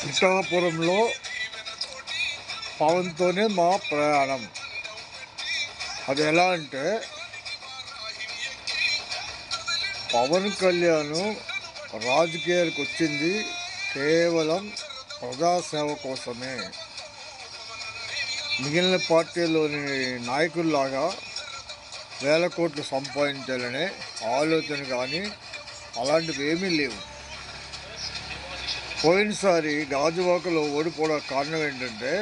పిఠాపురంలో పవన్తోనే మా ప్రయాణం. అది ఎలా అంటే పవన్ కళ్యాణ్ రాజకీయాలకు వచ్చింది కేవలం ప్రజాసేవ కోసమే. మిగిలిన పార్టీలోని నాయకుల్లాగా వేల కోట్లు సంపాదించాలనే ఆలోచన కానీ అలాంటివి ఏమీ లేవు. పోయినసారి గాజువాకలో ఓడిపోవడం కారణం ఏంటంటే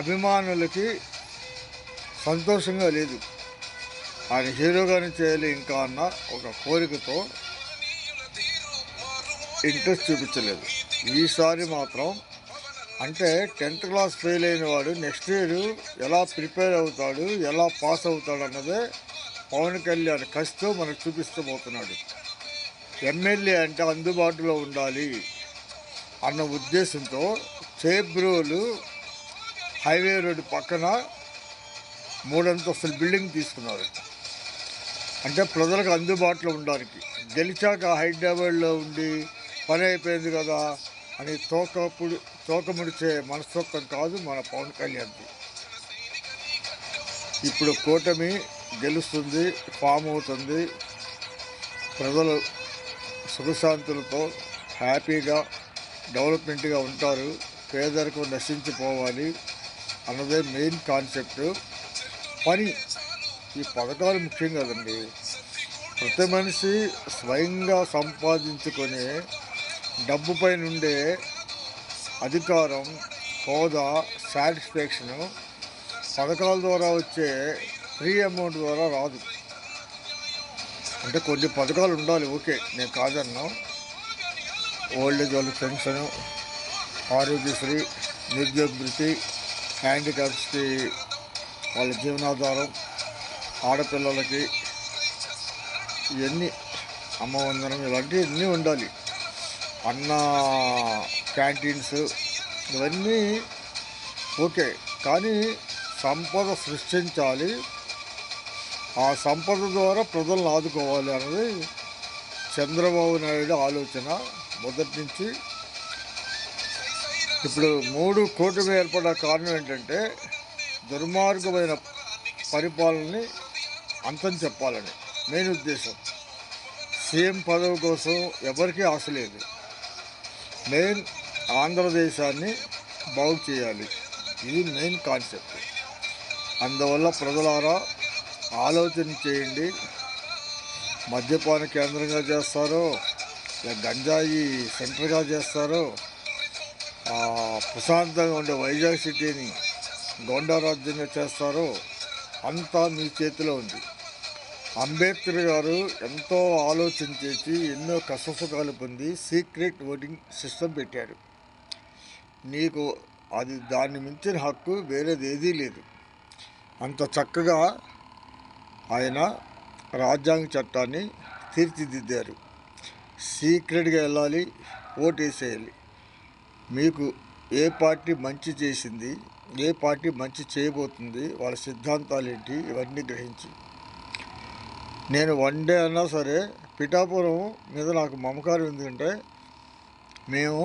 అభిమానులకి సంతోషంగా లేదు. ఆయన హీరోగానే చేయాలి ఇంకా అన్న ఒక కోరికతో ఇంట్రెస్ట్ చూపించలేదు. ఈసారి మాత్రం అంటే టెన్త్ క్లాస్ ఫెయిల్ అయిన వాడు నెక్స్ట్ ఇయర్ ఎలా ప్రిపేర్ అవుతాడు ఎలా పాస్ అవుతాడు అన్నదే పవన్ కళ్యాణ్ కసితో మనకు చూపిస్తూ పోతున్నాడు ఎమ్మెల్యే అంటే అందుబాటులో ఉండాలి. అన్న ఉద్దేశంతో చేబ్రోలు హైవే రోడ్డు పక్కన మూడంతస్తుల బిల్డింగ్ తీసుకున్నారు. అంటే ప్రజలకు అందుబాటులో ఉండడానికి. గెలిచాక హైదరాబాద్లో ఉండి పని అయిపోయింది కదా అని తోకపుడు తోకముడిచే మనస్తత్వం కాదు మన పవన్ కళ్యాణ్ది. ఇప్పుడు కూటమి గెలుస్తుంది ఫామ్ అవుతుంది. ప్రజలు సుఖశాంతులతో హ్యాపీగా డెవలప్మెంట్గా ఉంటారు. పేదరికం నశించిపోవాలి అన్నదే మెయిన్ కాన్సెప్ట్. పని ఈ పథకాలు ముఖ్యం కదండి. ప్రతి మనిషి స్వయంగా సంపాదించుకునే డబ్బు పైన ఉండే అధికారం హోదా సాటిస్ఫాక్షను పథకాల ద్వారా వచ్చే ఫ్రీ అమౌంట్ ద్వారా రాదు. అంటే కొన్ని పథకాలు ఉండాలి ఓకే నేను కాదన్నా. ఓల్డ్ ఏజ్ వాళ్ళ పెన్షన్ ఆరోగ్యశ్రీ నిరుద్యోగ భృతి హ్యాండిక్యాప్స్కి వాళ్ళ జీవనాధారం ఆడపిల్లలకి ఇవన్నీ అమ్మ వందనం ఇలాంటివి అన్నీ ఉండాలి. అన్న క్యాంటీన్స్ ఇవన్నీ ఓకే కానీ సంపద సృష్టించాలి. ఆ సంపద ద్వారా ప్రజలను ఆదుకోవాలి అన్నది చంద్రబాబు నాయుడు ఆలోచన మొదటి నుంచి. ఇప్పుడు మూడు కూటమి ఏర్పడ కారణం ఏంటంటే దుర్మార్గమైన పరిపాలనని అంతం చెప్పాలని మెయిన్ ఉద్దేశం. సీఎం పదవి కోసం ఎవరికీ ఆశ లేదు. మెయిన్ ఆంధ్రదేశాన్ని బాగు చేయాలి. ఇది మెయిన్ కాన్సెప్ట్. అందువల్ల ప్రజలారా ఆలోచన చేయండి. మద్యపాన కేంద్రంగా చేస్తారో లేక గంజాయి సెంటర్గా చేస్తారో ప్రశాంతంగా ఉండే వైజాగ్ సిటీని గోండారాజ్యంగా చేస్తారో అంతా మీ చేతిలో ఉంది. అంబేద్కర్ గారు ఎంతో ఆలోచన చేసి ఎన్నో కష్టసుఖాలు పొంది సీక్రెట్ ఓటింగ్ సిస్టమ్ పెట్టారు. నీకు అది దాన్ని మించిన హక్కు వేరేది ఏదీ లేదు. అంత చక్కగా ఆయన రాజ్యాంగ చట్టాన్ని తీర్చిదిద్దారు. సీక్రెట్గా వెళ్ళాలి ఓటు వేసేయాలి మీకు ఏ పార్టీ మంచి చేసింది ఏ పార్టీ మంచి చేయబోతుంది వాళ్ళ సిద్ధాంతాలు ఏంటి ఇవన్నీ గ్రహించి. నేను వన్ డే అన్నా సరే పిఠాపురం మీద నాకు మమకారం ఎందుకంటే మేము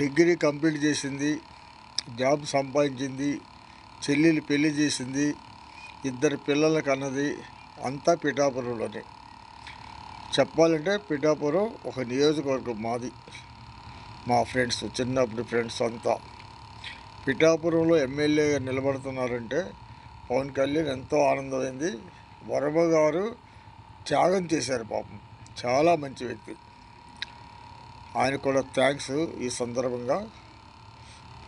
డిగ్రీ కంప్లీట్ చేసింది జాబ్ సంపాదించింది చెల్లెలు పెళ్ళి చేసింది ఇద్దరు పిల్లలకు అన్నది అంతా పిఠాపురంలోనే. చెప్పాలంటే పిఠాపురం ఒక నియోజకవర్గం మాది. మా ఫ్రెండ్స్ చిన్నప్పుడు ఫ్రెండ్స్ అంతా. పిఠాపురంలో ఎమ్మెల్యేగా నిలబడుతున్నారంటే పవన్ కళ్యాణ్ ఎంతో ఆనందమైంది. వరమ గారు త్యాగం చేశారు పాపం. చాలా మంచి వ్యక్తి. ఆయన కూడా థ్యాంక్స్ ఈ సందర్భంగా.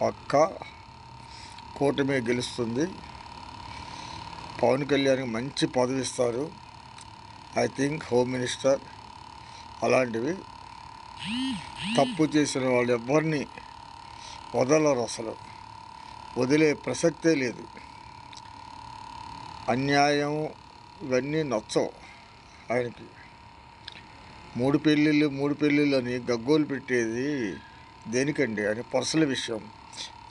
పక్క కూటమి గెలుస్తుంది. పవన్ కళ్యాణ్కి మంచి పదవి ఇస్తారు. ఐ థింక్ హోమ్ మినిస్టర్ అలాంటివి. తప్పు చేసిన వాళ్ళు ఎవరిని వదలరు అసలు. వదిలే ప్రసక్తే లేదు. అన్యాయం ఇవన్నీ నచ్చవు ఆయనకి. మూడు పెళ్ళిళ్ళు మూడు పెళ్ళిళ్ళు అని గగ్గోలు పెట్టేది దేనికండి? అని పర్సనల్ విషయం.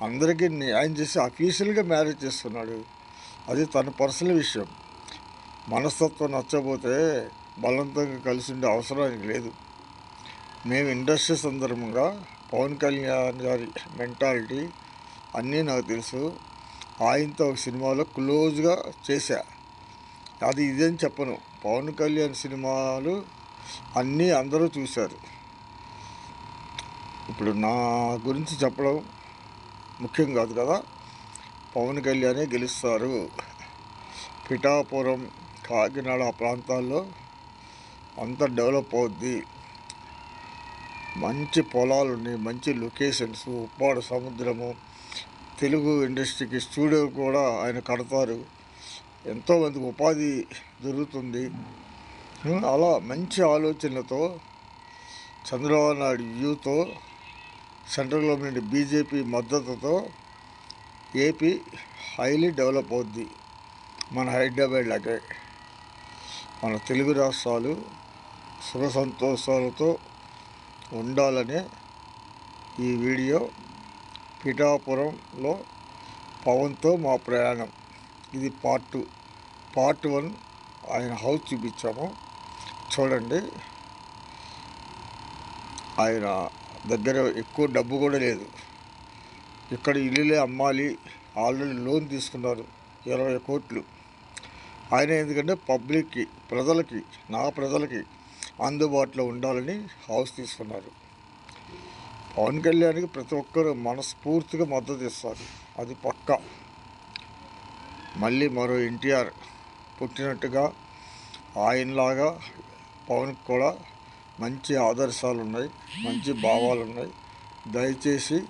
అందరికీ న్యాయం చేసి అఫీషియల్గా మ్యారేజ్ చేస్తున్నాడు. అది తన పర్సనల్ విషయం. మనస్తత్వం నచ్చకపోతే బలవంతంగా కలిసి ఉండే అవసరం లేదు. మేము ఇండస్ట్రీ సందర్భంగా పవన్ కళ్యాణ్ గారి మెంటాలిటీ అన్నీ నాకు తెలుసు. ఆయనతో ఒక సినిమాలో క్లోజ్గా చేశా. అది ఇదేం చెప్పను. పవన్ కళ్యాణ్ సినిమాలు అన్నీ అందరూ చూశారు. ఇప్పుడు నా గురించి చెప్పడం ముఖ్యం కాదు కదా? పవన్ కళ్యాణే గెలుస్తారు. పిఠాపురం కాకినాడ ప్రాంతాల్లో అంత డెవలప్ అవుద్ది. మంచి పొలాలు ఉన్నాయి మంచి లొకేషన్స్ ఉప్పాడు సముద్రము తెలుగు ఇండస్ట్రీకి స్టూడియో కూడా ఆయన కడతారు. ఎంతోమందికి ఉపాధి దొరుకుతుంది. అలా మంచి ఆలోచనలతో చంద్రబాబు నాయుడు వ్యూతో సెంట్రల్ గవర్నమెంట్ బీజేపీ మద్దతుతో ఏపీ హైలీ డెవలప్ అవుద్ది. మన హైదరాబాద్ లాగే మన తెలుగు రాష్ట్రాలు సుఖ సంతోషాలతో ఉండాలనే ఈ వీడియో పిఠాపురంలో పవన్తో మా ప్రయాణం. ఇది పార్ట్ టూ. పార్ట్ వన్ ఆయన హౌస్ చూపించాము. చూడండి. ఆయన దగ్గర ఎక్కువ డబ్బు కూడా లేదు. ఇక్కడ ఇల్లులే అమ్మాలి. ఆల్రెడీ లోన్ తీసుకున్నారు ఇరవై కోట్లు. ఆయన ఎందుకంటే పబ్లిక్కి ప్రజలకి నా ప్రజలకి అందుబాటులో ఉండాలని హౌస్ తీసుకున్నారు. పవన్ కళ్యాణ్కి ప్రతి ఒక్కరు మనస్ఫూర్తిగా మద్దతు ఇస్తారు. అది పక్కా. మళ్ళీ మరో ఎన్టీఆర్ పుట్టినట్టుగా ఆయనలాగా పవన్కి కూడా మంచి ఆదర్శాలు ఉన్నాయి మంచి భావాలు ఉన్నాయి దయచేసి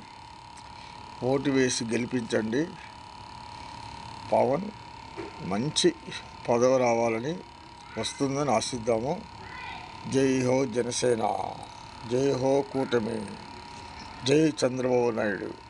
ఓటు వేసి గెలిపించండి. పవన్ మంచి పదవి రావాలని వస్తుందని ఆశిద్దాము. జై హో జనసేన జై హో కూటమి జై చంద్రబాబు నాయుడు.